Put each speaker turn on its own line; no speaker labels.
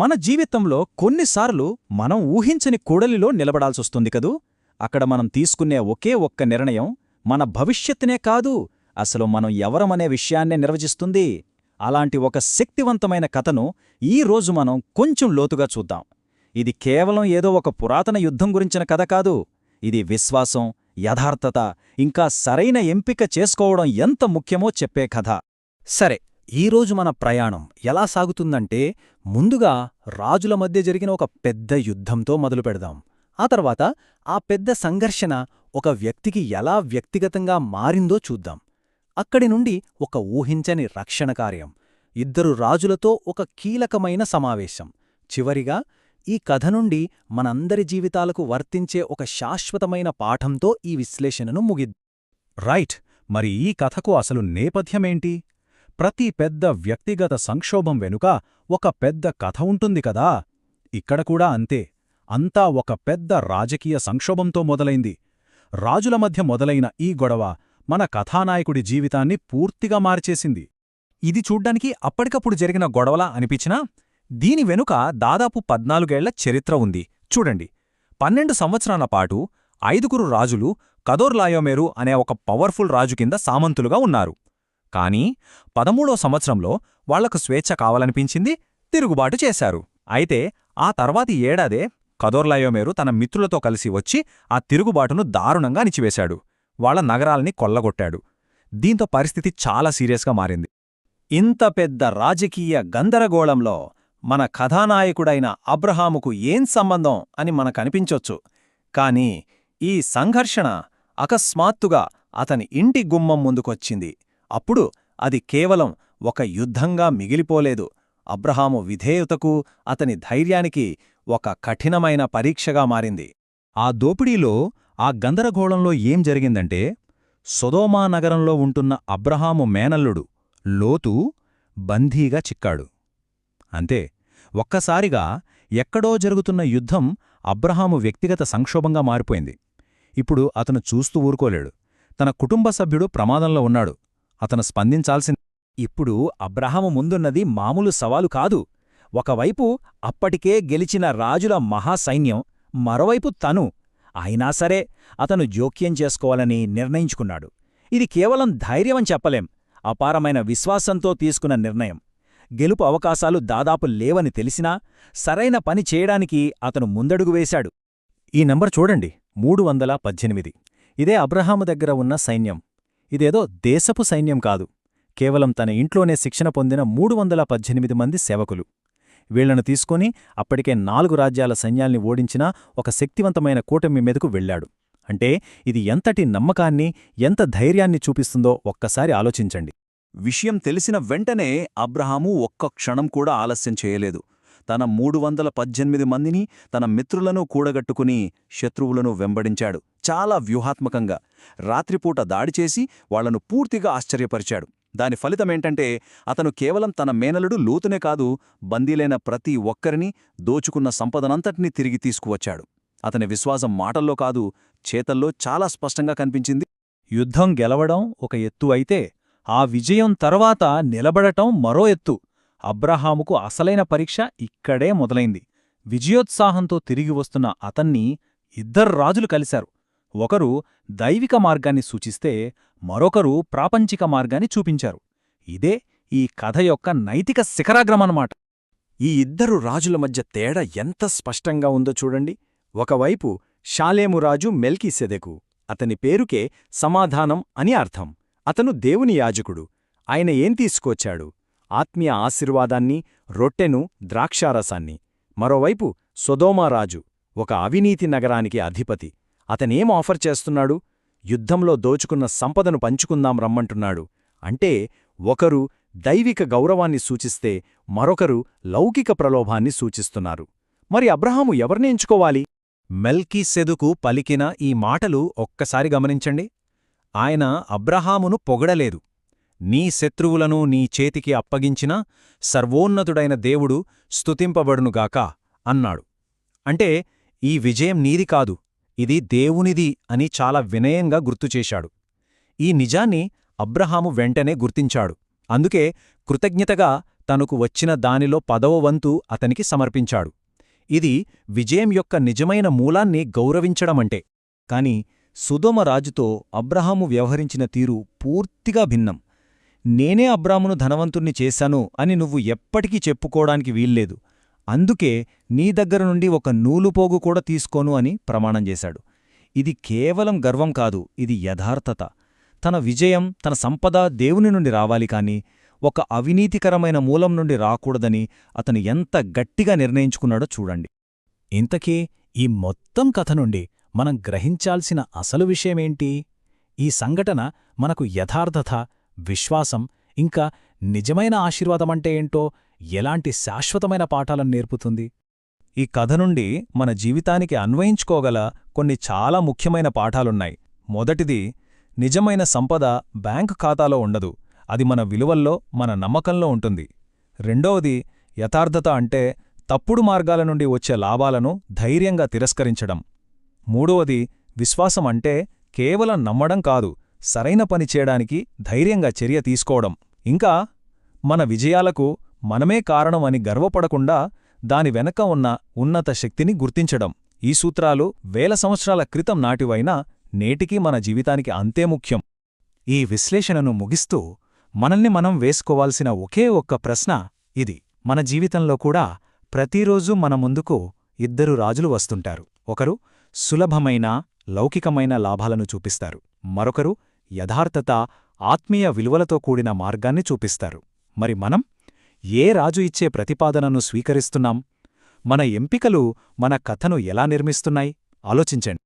మన జీవితంలో కొన్నిసార్లు మనం ఊహించని కూడలిలో నిలబడాల్సొస్తుంది కదూ? అక్కడ మనం తీసుకునే ఒకే ఒక్క నిర్ణయం మన భవిష్యత్తునే కాదు అసలు మనం ఎవరమనే విషయాన్నే నిర్వచిస్తుంది. అలాంటి ఒక శక్తివంతమైన కథను ఈ రోజు మనం కొంచెం లోతుగా చూద్దాం. ఇది కేవలం ఏదో ఒక పురాతన యుద్ధం గురించిన కథ కాదు. ఇది విశ్వాసం యథార్థత ఇంకా సరైన ఎంపిక చేసుకోవడం ఎంత ముఖ్యమో చెప్పే కథ. సరే ఈరోజు మన ప్రయాణం ఎలా సాగుతుందంటే ముందుగా రాజుల మధ్య జరిగిన ఒక పెద్ద యుద్ధంతో మొదలు పెడదాం. ఆ తర్వాత ఆ పెద్ద సంఘర్షణ ఒక వ్యక్తికి ఎలా వ్యక్తిగతంగా మారిందో చూద్దాం. అక్కడి నుండి ఒక ఊహించని రక్షణ కార్యం. ఇద్దరు రాజులతో ఒక కీలకమైన సమావేశం. చివరిగా ఈ కథ నుండి మనందరి జీవితాలకు వర్తించే ఒక శాశ్వతమైన పాఠంతో ఈ విశ్లేషణను ముగిద్
రైట్ మరి ఈ కథకు అసలు నేపథ్యమేంటి? ప్రతి పెద్ద వ్యక్తిగత సంక్షోభం వెనుక ఒక పెద్ద కథ ఉంటుంది కదా? ఇక్కడ కూడా అంతే. అంతా ఒక పెద్ద రాజకీయ సంక్షోభంతో మొదలైంది. రాజుల మధ్య మొదలైన ఈ గొడవ మన కథానాయకుడి జీవితాన్ని పూర్తిగా మార్చేసింది.
ఇది చూడ్డానికి అప్పటికప్పుడు జరిగిన గొడవలా అనిపించినా దీని వెనుక దాదాపు పద్నాలుగేళ్ళ చరిత్ర ఉంది. చూడండి. పన్నెండు సంవత్సరాల పాటు ఐదుగురు రాజులు కదోర్లాయోమేరు అనే ఒక పవర్ఫుల్ రాజు కింద సామంతులుగా ఉన్నారు. కానీ పదమూడో సంవత్సరంలో వాళ్ళకు స్వేచ్ఛ కావాలనిపించింది తిరుగుబాటు చేశారు. అయితే ఆ తర్వాతి ఏడాదే కదోర్లయోమేరు తన మిత్రులతో కలిసి వచ్చి ఆ తిరుగుబాటును దారుణంగా అణిచివేశాడు. వాళ్ళ నగరాల్ని కొల్లగొట్టాడు. దీంతో పరిస్థితి చాలా సీరియస్గా మారింది. ఇంత పెద్ద రాజకీయ గందరగోళంలో మన కథానాయకుడైన అబ్రహాముకు ఏం సంబంధం అని మనకనిపించొచ్చు. కాని ఈ సంఘర్షణ అకస్మాత్తుగా అతని ఇంటి గుమ్మం ముందుకొచ్చింది. అప్పుడు అది కేవలం ఒక యుద్ధంగా మిగిలిపోలేదు. అబ్రహాము విధేయతకు అతని ధైర్యానికి ఒక కఠినమైన పరీక్షగా మారింది.
ఆ దోపిడీలో ఆ గందరగోళంలో ఏం జరిగిందంటే సొదోమా నగరంలో ఉంటున్న అబ్రహాము మేనల్లుడు లోతు బందీగా చిక్కాడు. అంతే ఒక్కసారిగా ఎక్కడో జరుగుతున్న యుద్ధం అబ్రహాము వ్యక్తిగత సంక్షోభంగా మారిపోయింది. ఇప్పుడు అతను చూస్తూ ఊరుకోలేడు. తన కుటుంబ సభ్యుడు ప్రమాదంలో ఉన్నాడు. అతను స్పందించాల్సింది
ఇప్పుడు అబ్రహము ముందున్నది మామూలు సవాలు కాదు. ఒకవైపు అప్పటికే గెలిచిన రాజుల మహాసైన్యం మరోవైపు తను. అయినా సరే అతను జోక్యం చేసుకోవాలని నిర్ణయించుకున్నాడు. ఇది కేవలం ధైర్యమని చెప్పలేం అపారమైన విశ్వాసంతో తీసుకున్న నిర్ణయం. గెలుపు అవకాశాలు దాదాపు లేవని తెలిసినా సరైన పని చేయడానికి అతను ముందడుగు వేశాడు.
ఈ నంబర్ చూడండి మూడు వందల పద్దెనిమిది. ఇదే అబ్రహాము దగ్గర ఉన్న సైన్యం. ఇదేదో దేశపు సైన్యం కాదు. కేవలం తన ఇంట్లోనే శిక్షణ పొందిన మూడు వందల పద్దెనిమిది మంది సేవకులు. వీళ్ళను తీసుకుని అప్పటికే నాలుగు రాజ్యాల సైన్యాల్ని ఓడించిన ఒక శక్తివంతమైన కూటమి మీదకు వెళ్ళాడు అంటే ఇది ఎంతటి నమ్మకాన్ని ఎంత ధైర్యాన్ని చూపిస్తుందో ఒక్కసారి ఆలోచించండి.
విషయం తెలిసిన వెంటనే అబ్రహాము ఒక్క క్షణం కూడా ఆలస్యం చేయలేదు. తన మూడు వందల పద్దెనిమిది మందిని తన మిత్రులను కూడగట్టుకుని శత్రువులను వెంబడించాడు. చాలా వ్యూహాత్మకంగా. రాత్రిపూట దాడిచేసి వాళ్ళను పూర్తిగా ఆశ్చర్యపరిచాడు. దాని ఫలితమేంటంటే అతను కేవలం తన మేనలుడు లూతునే కాదు బందీలైన ప్రతి ఒక్కరిని దోచుకున్న సంపదనంతటినీ తిరిగి తీసుకువచ్చాడు. అతని విశ్వాసం మాటల్లో కాదు చేతల్లో చాలా స్పష్టంగా కనిపించింది.
యుద్ధం గెలవడం ఒక ఎత్తు అయితే ఆ విజయం తర్వాత నిలబడటం మరో ఎత్తు. అబ్రహాముకు అసలైన పరీక్ష ఇక్కడే మొదలైంది. విజయోత్సాహంతో తిరిగి వస్తున్న అతన్ని ఇద్దరు రాజులు కలిశారు. ఒకరు దైవిక మార్గాన్ని సూచిస్తే మరొకరు ప్రాపంచిక మార్గాన్ని చూపించారు. ఇదే ఈ కథ యొక్క నైతిక శిఖరాగ్రమన్నమాట.
ఈ ఇద్దరు రాజుల మధ్య తేడా ఎంత స్పష్టంగా ఉందో చూడండి. ఒకవైపు షాలేమురాజు మెల్కీసెదెకు అతని పేరుకే సమాధానం అని అర్థం. అతను దేవుని యాజకుడు. ఆయన ఏం తీసుకొచ్చాడు? ఆత్మీయ ఆశీర్వాదాన్ని రొట్టెను ద్రాక్షారసాన్ని. మరోవైపు సొదోమారాజు ఒక అవినీతి నగరానికి అధిపతి. అతనేం ఆఫర్ చేస్తున్నాడు? యుద్ధంలో దోచుకున్న సంపదను పంచుకుందాం రమ్మంటున్నాడు. అంటే ఒకరు దైవిక గౌరవాన్ని సూచిస్తే మరొకరు లౌకిక ప్రలోభాన్ని సూచిస్తున్నారు. మరి అబ్రహాము ఎవరిని ఎంచుకోవాలి?
మెల్కీ సెదుకు పలికిన ఈ మాటలు ఒక్కసారి గమనించండి. ఆయన అబ్రహామును పొగడలేదు. నీ శత్రువులను నీ చేతికి అప్పగించిన సర్వోన్నతుడైన దేవుడు స్తుతింపబడునుగాక అన్నాడు. అంటే ఈ విజయం నీది కాదు ఇది దేవునిది అని చాలా వినయంగా గుర్తుచేశాడు. ఈ నిజాన్ని అబ్రహాము వెంటనే గుర్తించాడు. అందుకే కృతజ్ఞతగా తనకు వచ్చిన దానిలో పదవ వంతు అతనికి సమర్పించాడు. ఇది విజయం యొక్క నిజమైన మూలాన్ని గౌరవించడమంటే. కాని సుధోమ రాజుతో అబ్రహాము వ్యవహరించిన తీరు పూర్తిగా భిన్నం. నేనే అబ్రామును ధనవంతుణ్ణి చేశాను అని నువ్వు ఎప్పటికీ చెప్పుకోవడానికి వీల్లేదు. అందుకే నీ దగ్గర నుండి ఒక నూలుపోగు కూడా తీసుకోను అని ప్రమాణం చేశాడు. ఇది కేవలం గర్వం కాదు ఇది యథార్థత. తన విజయం తన సంపద దేవుని నుండి రావాలి కాని ఒక అవినీతికరమైన మూలం నుండి రాకూడదని అతను ఎంత గట్టిగా నిర్ణయించుకున్నాడో చూడండి. ఇంతకీ ఈ మొత్తం కథ నుండి మనం గ్రహించాల్సిన అసలు విషయమేంటి? ఈ సంఘటన మనకు యథార్థత విశ్వాసం ఇంకా నిజమైన ఆశీర్వాదమంటే ఏంటో ఎలాంటి శాశ్వతమైన పాఠాలను నేర్పుతుంది? ఈ కథ నుండి మన జీవితానికి అన్వయించుకోగల కొన్ని చాలా ముఖ్యమైన పాఠాలున్నాయి. మొదటిది నిజమైన సంపద బ్యాంకు ఖాతాలో ఉండదు. అది మన విలువల్లో మన నమ్మకంలో ఉంటుంది. రెండవది యథార్థత అంటే తప్పుడు మార్గాల నుండి వచ్చే లాభాలను ధైర్యంగా తిరస్కరించడం. మూడవది విశ్వాసం అంటే కేవలం నమ్మడం కాదు సరైన పని చేయడానికి ధైర్యంగా చర్య తీసుకోవడం. ఇంకా మన విజయాలకు మనమే కారణం అని గర్వపడకుండా దాని వెనక ఉన్న ఉన్నత శక్తిని గుర్తించడం. ఈ సూత్రాలు వేల సంవత్సరాల క్రితం నాటివైనా నేటికీ మన జీవితానికి అంతే ముఖ్యం. ఈ విశ్లేషణను ముగిస్తూ మనల్ని మనం వేసుకోవాల్సిన ఒకే ఒక్క ప్రశ్న ఇది. మన జీవితంలో కూడా ప్రతిరోజూ మన ముందుకు ఇద్దరు రాజులు వస్తుంటారు. ఒకరు సులభమైన లౌకికమైన లాభాలను చూపిస్తారు. మరొకరు యథార్థత ఆత్మీయ విలువలతో కూడిన మార్గాన్ని చూపిస్తారు. మరి మనం ఏ రాజు ఇచ్చే ప్రతిపాదనను స్వీకరిస్తున్నాం? మన ఎంపికలు మన కథను ఎలా నిర్మిస్తున్నాయి? ఆలోచించండి.